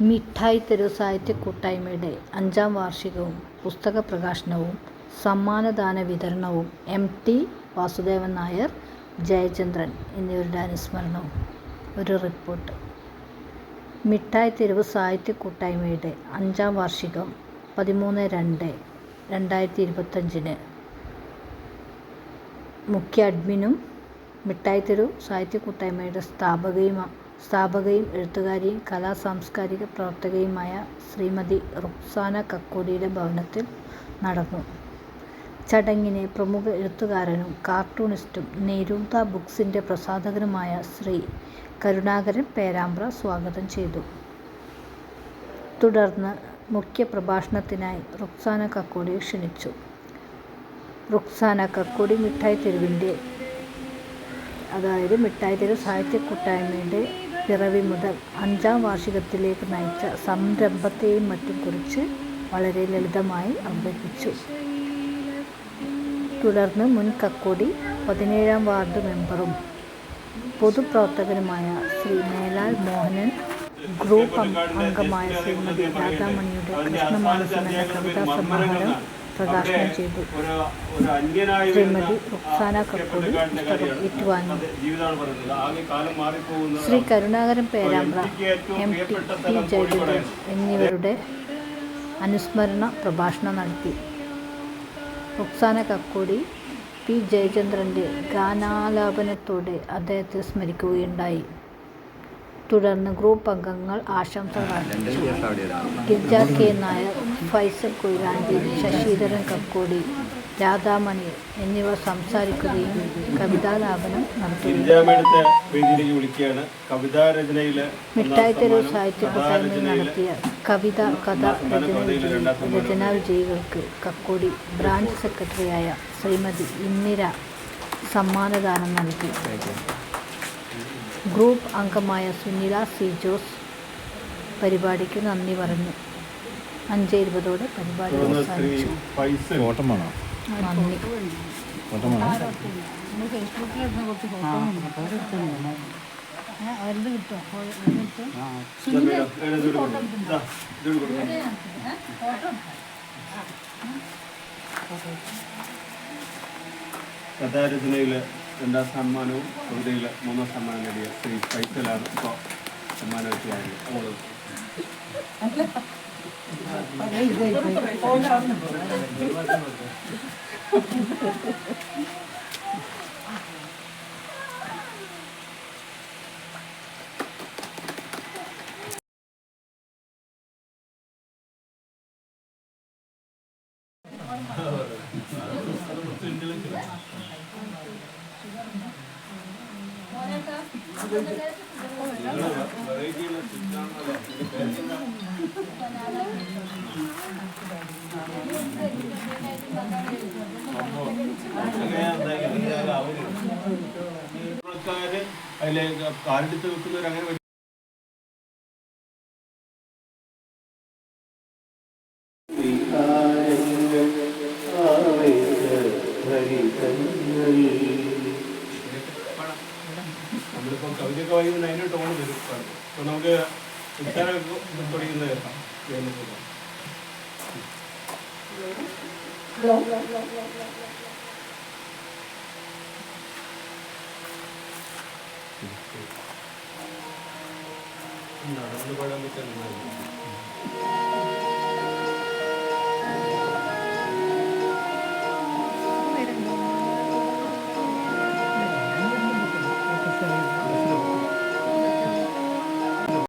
മിഠായി തെരുവ് സാഹിത്യ കൂട്ടായ്മയുടെ അഞ്ചാം വാർഷികവും പുസ്തക പ്രകാശനവും സമ്മാനദാന വിതരണവും എം ടി വാസുദേവൻ നായർ ജയചന്ദ്രൻ എന്നിവരുടെ അനുസ്മരണവും. ഒരു റിപ്പോർട്ട്. മിഠായി തെരുവ് സാഹിത്യ കൂട്ടായ്മയുടെ അഞ്ചാം വാർഷികം പതിമൂന്ന് രണ്ട് രണ്ടായിരത്തി ഇരുപത്തഞ്ചിന് മുഖ്യ അഡ്മിനും മിഠായി തെരുവ് സാഹിത്യ കൂട്ടായ്മയുടെ സ്ഥാപകയും സ്ഥാപകയും എഴുത്തുകാരിയും കലാ സാംസ്കാരിക പ്രവർത്തകയുമായ ശ്രീമതി റുക്സാന കക്കോടിയുടെ ഭവനത്തിൽ നടന്നു. ചടങ്ങിനെ പ്രമുഖ എഴുത്തുകാരനും കാർട്ടൂണിസ്റ്റും നേരൂത ബുക്സിന്റെ പ്രസാധകനുമായ ശ്രീ കരുണാകരൻ പേരാമ്പ്ര സ്വാഗതം ചെയ്തു. തുടർന്ന് മുഖ്യ പ്രഭാഷണത്തിനായി റുക്സാന കക്കോടിയെ ക്ഷണിച്ചു. റുക്സാന കക്കോടി മിഠായി തെരുവിന്റെ അതായത് സാഹിത്യ കൂട്ടായ്മയുടെ പിറവി മുതൽ അഞ്ചാം വാർഷികത്തിലേക്ക് നയിച്ച സംരംഭത്തെയും മറ്റും കുറിച്ച് വളരെ ലളിതമായി അവതരിപ്പിച്ചു. തുടർന്ന് മുൻ കക്കോടി പതിനേഴാം വാർഡ് മെമ്പറും പൊതുപ്രവർത്തകനുമായ ശ്രീ മേലാൽ മോഹനൻ ഗ്രൂപ്പ് അംഗമായ ശ്രീമതി രാധാമണിയുടെ കൃഷ്ണമാനസം എന്ന കവിതാ സമാഹാരം പ്രകാശനം ചെയ്തു. ശ്രീമതി റുക്സാന കക്കൂലി പുസ്തകം ഏറ്റുവാങ്ങി. Shri Karunakaran Perambra M T P Jayachandran എന്നിവരുടെ അനുസ്മരണ പ്രഭാഷണം നടത്തി. റുക്സാന കക്കൂടി പി ജയചന്ദ്രന്റെ ഗാനാലാപനത്തോടെ അദ്ദേഹത്തെ സ്മരിക്കുകയുണ്ടായി. തുടർന്ന് ഗ്രൂപ്പ് അംഗങ്ങൾ ആശംസകൾ അർപ്പിച്ചു. ഗിരിജ കെ നായർ ഫൈസൽ കൊയിലാഞ്ചേരി ശശിധരൻ കക്കോടി രാധാമണി എന്നിവർ സംസാരിക്കുകയും കവിതാലാപനം നടത്തുകയും വിളിക്കുകയാണ്. കവിതാ രചനയിൽ മിഠായി തെരുവ് സാഹിത്യ കൂട്ടായ്മയിൽ നടത്തിയ കവിത കഥ രചനാ വിജയികൾക്ക് കക്കോടി ബ്രാഞ്ച് സെക്രട്ടറിയായ ശ്രീമതി ഇന്ദിര സമ്മാനദാനം നൽകി. ഗ്രൂപ്പ് അംഗമായ സുനില സി ജോസ് പരിപാടിക്ക് നന്ദി പറഞ്ഞു. അഞ്ച് ഇരുപതോടെ പരിപാടി അവസാനിച്ചു. ഇത് കൊടുക്കണം. കഥാരചനയിൽ രണ്ടാം സമ്മാനവും കവിതയിൽ മൂന്നാം സമ്മാനം നേടിയ ശ്രീ ഫൈസലാണ് ഇപ്പോൾ സമ്മാനം വെച്ചുള്ളത് അതിലേക്ക് കാലെടുത്ത് വെക്കുന്നവർ അങ്ങനെ ടോൺ വരും. അപ്പോൾ നമുക്ക് തുടങ്ങുന്നത് കേൾക്കാം. വേദനപൂർവം. നടന്നു പാടാൻ പറ്റുന്ന